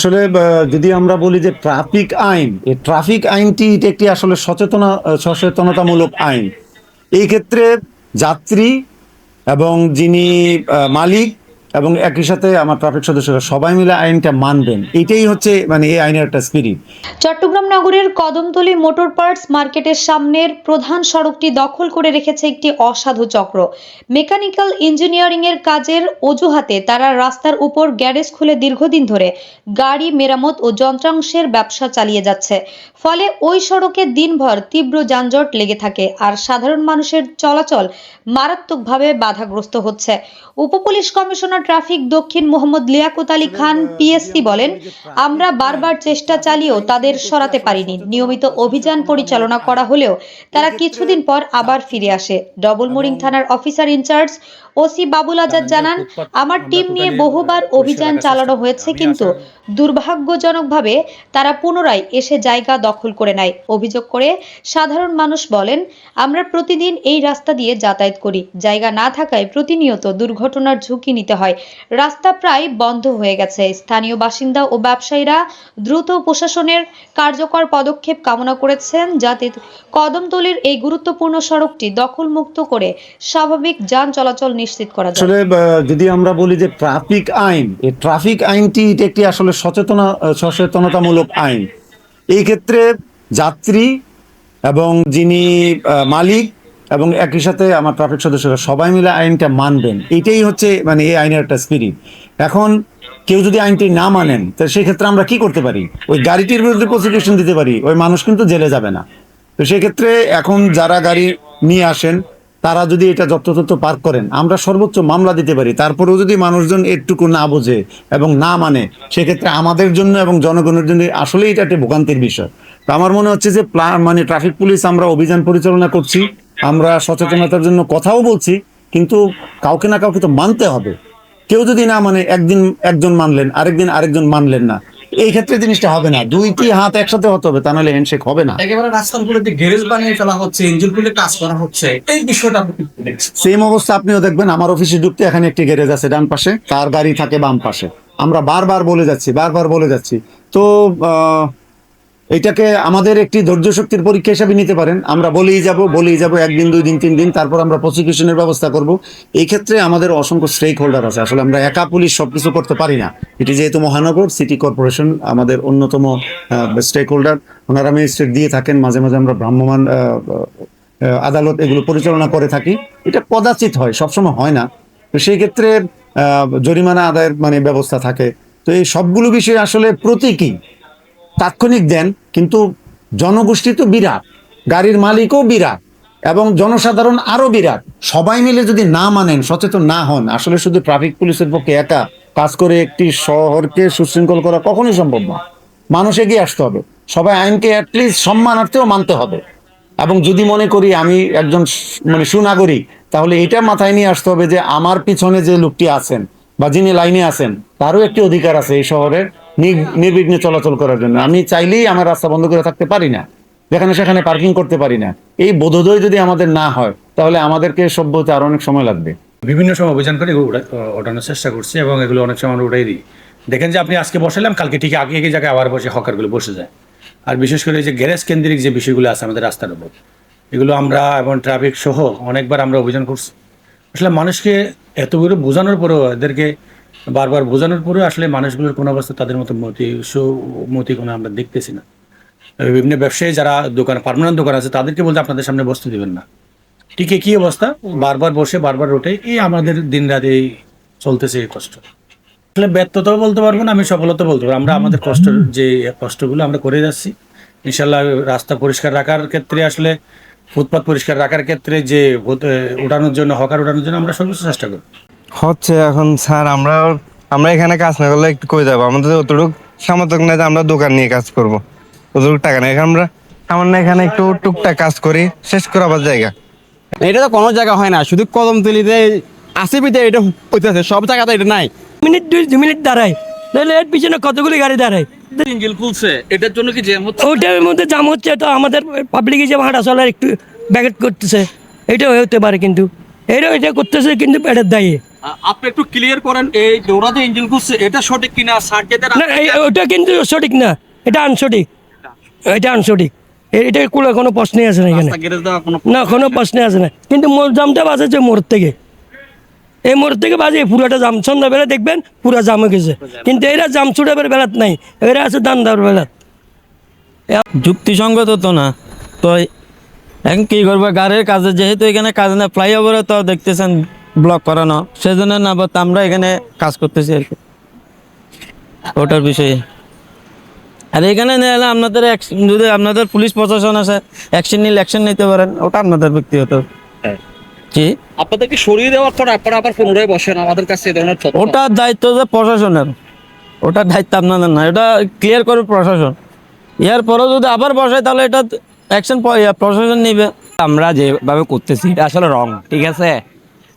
আসলে যদি আমরা বলি যে ট্রাফিক আইন, এই ট্রাফিক আইনটি এটা একটি আসলে সচেতনা, সচেতনতামূলক আইন। এই ক্ষেত্রে যাত্রী এবং যিনি মালিক এবং একই সাথে আমার ট্রাফিক সদস্যরা সবাই মিলে আইনটা মানবেন। এটাই হচ্ছে মানে এই আইনের একটা স্পিরিট চট্টগ্রাম নগরের কদমতলী মোটর পার্টস মার্কেটের সামনের প্রধান সড়কটি দখল করে রেখেছে একটি অসাধু চক্র। মেকানিক্যাল ইঞ্জিনিয়ারিং এর কাজের অজুহাতে তারা রাস্তার উপর গ্যারেজ খুলে দীর্ঘদিন ধরে গাড়ি, মেরামত ও যন্ত্রাংশের ব্যবসা চালিয়ে যাচ্ছে। ফলে ওই সড়কে দিনভর তীব্র যানজট লেগে থাকে আর সাধারণ মানুষের চলাচল মারাত্মকভাবে বাধাগ্রস্ত হচ্ছে। উপপুলিশ কমিশনার ট্রাফিক দক্ষিণ মোহাম্মদ লিয়াকত আলী খান পিএসসি বলেন আমরা বারবার চেষ্টা চালিয়েও তাদের সরাতে পারিনি। নিয়মিত অভিযান পরিচালনা করা হলেও তারা কিছুদিন পর আবার ফিরে আসে। ডবল মোরিং থানার officer in charge OC Babul Azad জানান আমার টিম নিয়ে বহুবার অভিযান চালানো হয়েছে কিন্তু দুর্ভাগ্যজনকভাবে তারা পুনরায় এসে জায়গা দখল করে নেয়। অভিযোগ করে সাধারণ মানুষ বলেন আমরা প্রতিদিন এই রাস্তা দিয়ে যাতায়াত করি। জায়গা না থাকায় প্রতিনিয়ত দুর্ঘটনার ঝুঁকি নিতে হয়। রাস্তা প্রায় বন্ধ হয়ে গেছে। স্থানীয় বাসিন্দা ও ব্যবসায়ীরা দ্রুত প্রশাসনের কার্যকর পদক্ষেপ কামনা করেছেন যাতে কদমতলির এই গুরুত্বপূর্ণ সড়কটি দখলমুক্ত করে স্বাভাবিক যান চলাচল নিশ্চিত করা যায়। আসলে যদি আমরা বলি যে ট্রাফিক আইন, এই ট্রাফিক আইনটি এটা একটি আসলে সচেতনা সচেতনতামূলক আইন। এই ক্ষেত্রে যাত্রী এবং যিনি মালিক এবং একই সাথে আমার ট্রাফিক সদস্যরা সবাই মিলে আইনটা মানবেন। এটাই হচ্ছে মানে এই আইনের একটা স্পিরিট এখন কেউ যদি আইনটি না মানেন, তো সেই ক্ষেত্রে আমরা কি করতে পারি? ওই গাড়িটির বিরুদ্ধে প্রসিকিউশন দিতে পারি, ওই মানুষ কিন্তু জেলে যাবে না। তো সেক্ষেত্রে এখন যারা গাড়ি নিয়ে আসেন তারা যদি এটা যত্রতত্র পার করেন, আমরা সর্বোচ্চ মামলা দিতে পারি। তারপরেও যদি মানুষজন এটুকু না বোঝে এবং না মানে সেক্ষেত্রে আমাদের জন্য এবং জনগণের জন্য আসলেই এটা একটা ভোগান্তির বিষয়। তো আমার মনে হচ্ছে যে মানে ট্রাফিক পুলিশ আমরা অভিযান পরিচালনা করছি, আমরা সচেতনতার জন্য কথাও বলছি, কিন্তু কাউকে না কাউকে তো মানতে হবে। কেউ যদি না মানে একদিন একজন মানলেন, আরেকদিন আরেকজন মানলেন না। এই ক্ষেত্রে জিনিসটা হবে না। দুইটি হাত একসাথে হতে হবে তা নাহলে হ্যান্ডশেক হবে না। একেবারে রাস্তার উপরে যে গ্যারেজ বানিয়ে ফেলা হচ্ছে ইঞ্জিন খুলে কাজ করা হচ্ছে এই বিষয়টা আপনি সেম অবস্থা আপনিও দেখবেন আমার অফিসে ঢুকতে এখানে একটি গ্যারেজ আছে ডান পাশে তার গাড়ি থাকে বাম পাশে। আমরা বারবার বলে যাচ্ছি বারবার বলে যাচ্ছি। তো আহ, এটাকে আমাদের একটি ধৈর্য শক্তির পরীক্ষা হিসাবে নিতে পারেন। আমরা বলেই যাব বলেই যাব, একদিন, দুই দিন, তিন দিন, তারপর আমরা প্রসিকিউশনের ব্যবস্থা করব। এই ক্ষেত্রে আমাদের অসংখ্য স্টেক হোল্ডার আছে। আসলে আমরা একা পুলিশ সবকিছু করতে পারি না। এটি যেহেতু মহানগর সিটি কর্পোরেশন আমাদের অন্যতম স্টেক হোল্ডার ওনারা ম্যাজিস্ট্রেট দিয়ে থাকেন, মাঝে মাঝে আমরা ভ্রাম্যমান আদালত এগুলো পরিচালনা করে থাকি। এটা কদাচিত হয়, সবসময় হয় না। তো সেই ক্ষেত্রে জরিমানা আদায়ের মানে ব্যবস্থা থাকে। তো এই সবগুলো বিষয়ে আসলে প্রতীকী। তাৎক্ষণিক দেন, কিন্তু জনগোষ্ঠী তো বিরাট, গাড়ির মালিকও বিরাট, এবং জনসাধারণ আরও বিরাট। সবাই মিলে যদি না মানেন, সচেতন না হন, আসলে শুধু ট্রাফিক পুলিশের পক্ষে একা কাজ করে একটি শহরকে সুশৃঙ্খল করা কখনোই সম্ভব না। মানুষ এগিয়ে আসতে হবে। সবাই আইনকে অ্যাটলিস্ট সম্মানার্থেও মানতে হবে। এবং যদি মনে করি আমি একজন মানে সুনাগরিক, তাহলে এটা মাথায় নিয়ে আসতে হবে যে আমার পিছনে যে লোকটি আছেন বা যিনি লাইনে আছেন, তারও একটি অধিকার আছে এই শহরের। নির্বিঘ্নে চলাচল করার জন্য। আমি চাইলেই আমার রাস্তা বন্ধ করে থাকতে পারি না। যেখানে সেখানে পার্কিং করতে পারি না। এই বোধোদয় যদি আমাদের না হয়, তাহলে আমাদেরকে সভ্য হতে আরও অনেক সময় লাগবে। বিভিন্ন সময় অভিযান করে ওঠানোর চেষ্টা করছি এবং এগুলো অনেক সময় উঠাই দিই। দেখেন যে আপনি আজকে বসালাম কালকে ঠিক আগে একই জায়গায় আবার বসে হকারগুলো বসে যায়। আর বিশেষ করে যে গ্যারেজ কেন্দ্রিক যে বিষয়গুলো আছে আমাদের রাস্তার উপর, এগুলো আমরা এবং ট্রাফিক সহ অনেকবার আমরা অভিযান করছি। আসলে মানুষকে এতগুলো বোঝানোর পরেও এদেরকে বারবার বোঝানোর পরেও আসলে মানুষগুলোর কোনো অবস্থা তাদের মতো মতি সুমতি কোনো আমরা দেখতেছি না। বিভিন্ন ব্যবসায়ী যারা দোকান পার্মানেন্ট দোকান আছে তাদেরকে বলতে আপনাদের সামনে বসতে দিবেন না। ঠিক কি অবস্থা বারবার বসে বারবার ওঠে এই আমাদের দিন রাত এই চলতেছে এই কষ্ট। আসলে ব্যর্থতাও বলতে পারব না আমি সফলতা বলতে পারব আমরা আমাদের কষ্ট যে কষ্টগুলো আমরা করে যাচ্ছি ইনশাল্লাহ রাস্তা পরিষ্কার রাখার ক্ষেত্রে আসলে ফুটপাত পরিষ্কার রাখার ক্ষেত্রে যে ওঠানোর জন্য হকার ওঠানোর জন্য আমরা সর্বোচ্চ চেষ্টা করি হচ্ছে এখন স্যার আমরা আমরা এখানে কাজ না করলে একটু কই যাব? আমাদের অতটুকু সামর্থ্য নেই যে আমরা দোকান নিয়ে কাজ করব। অতটুকু টাকা নেই এখন আমরা সামান্য এখানে একটু টুকটাক কাজ করি শেষ করে আবার জায়গা। এটা তো কোনো জায়গা হয় না শুধু কদমতলিতে আসিবিতে এটা হইতেছে সব জায়গাতে এটা নাই। মিনিট দুই দু মিনিট দাঁড়ায়। তাহলে এর পিছনে কতগুলি গাড়ি দাঁড়ায়? ইঞ্জিন খুলছে এটার জন্য কি জ্যাম হচ্ছে? ওইটার মধ্যে জাম হচ্ছে তো আমাদের পাবলিকে যে হাঁটা চলার একটু ব্যাকেট করতেছে এটাও হতে পারে কিন্তু। এটা এটা করতেছে কিন্তু এটার দায়ী। আপনি একটু ক্লিয়ার করেন এই ওরা যে ইঞ্জিন খুলছে এটা সঠিক কিনা? সার্কেটের না ওটা কিন্তু সঠিক না এটা আনসঠিক এটা আনসঠিক এটা কোনো কোনো প্রশ্নই আছে না এখানে। গ্যারেজ দেওয়া কোনো না কোনো প্রশ্নই আছে না। কিন্তু মোর জামটা বাজেছে মোড় থেকে। এই মোড় থেকে বাজে পুরাটা জাম। সন্ধ্যাবেলা দেখবেন পুরা জাম গেছে। কিন্তু এরা জাম ছুটাবের বেলাত নাই এরা আছে দান দান্দার বেলাত। যুক্তিসঙ্গত তো না। তো এখন কি করব? গাড়ির কাজে যেহেতু এখানে কাজ না ফ্লাইওভারে তো দেখতেছেন ব্লক করানো সেজন্য না বাট আমরা এখানে কাজ করতেছি আর কি। ওটার বিষয়ে। আর এখানে নিলে আপনাদের যদি আপনাদের পুলিশ প্রশাসন আছে অ্যাকশন নিলে অ্যাকশন নিতে পারেন ওটা আপনাদের ব্যক্তিগত। জি আপনাদেরকে সরিয়ে দেওয়ার পর আপনারা আবার পুনরায় বসেন আমাদের কাছে এই ধরনের ওটার দায়িত্ব যে প্রশাসনের ওটার দায়িত্ব আপনাদের না এটা ক্লিয়ার করবে প্রশাসন। এর পরেও যদি আবার বসায় তাহলে এটা অ্যাকশন প্রশাসন নিবে। আমরা যেভাবে করতেছি এটা আসলে রং ঠিক আছে?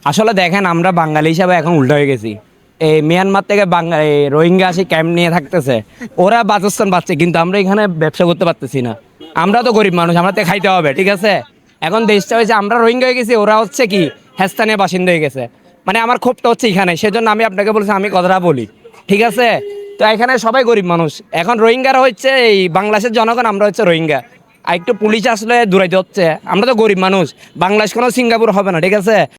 আসলে দেখেন, আমরা বাঙালি হিসাবে এখন উল্টো হয়ে গেছি। এই মিয়ানমার থেকে বাঙালি রোহিঙ্গা আসি ক্যাম্প নিয়ে থাকতেছে। ওরা বাসস্থান পাচ্ছে, কিন্তু আমরা এখানে ব্যবসা করতে পারতেছি না। আমরা তো গরিব মানুষ, আমরা তো খাইতে হবে, ঠিক আছে? এখন দেশটা হয়েছে, আমরা রোহিঙ্গা হয়ে গেছি, ওরা হচ্ছে কি হ্যাস্তানীয় বাসিন্দা হয়ে গেছে। মানে আমার ক্ষোভটা হচ্ছে এখানে, সেজন্য আমি আপনাকে বলছি, আমি কথাটা বলি, ঠিক আছে? তো এখানে সবাই গরিব মানুষ। এখন রোহিঙ্গারা হচ্ছে এই বাংলাদেশের জনগণ, আমরা হচ্ছে রোহিঙ্গা। আর একটু পুলিশ আসলে দূরাইতে হচ্ছে, আমরা তো গরিব মানুষ, বাংলাদেশ কোনো সিঙ্গাপুর হবে না, ঠিক আছে?